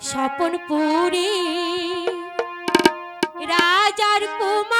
স্বপনপুরী রাজার কুমার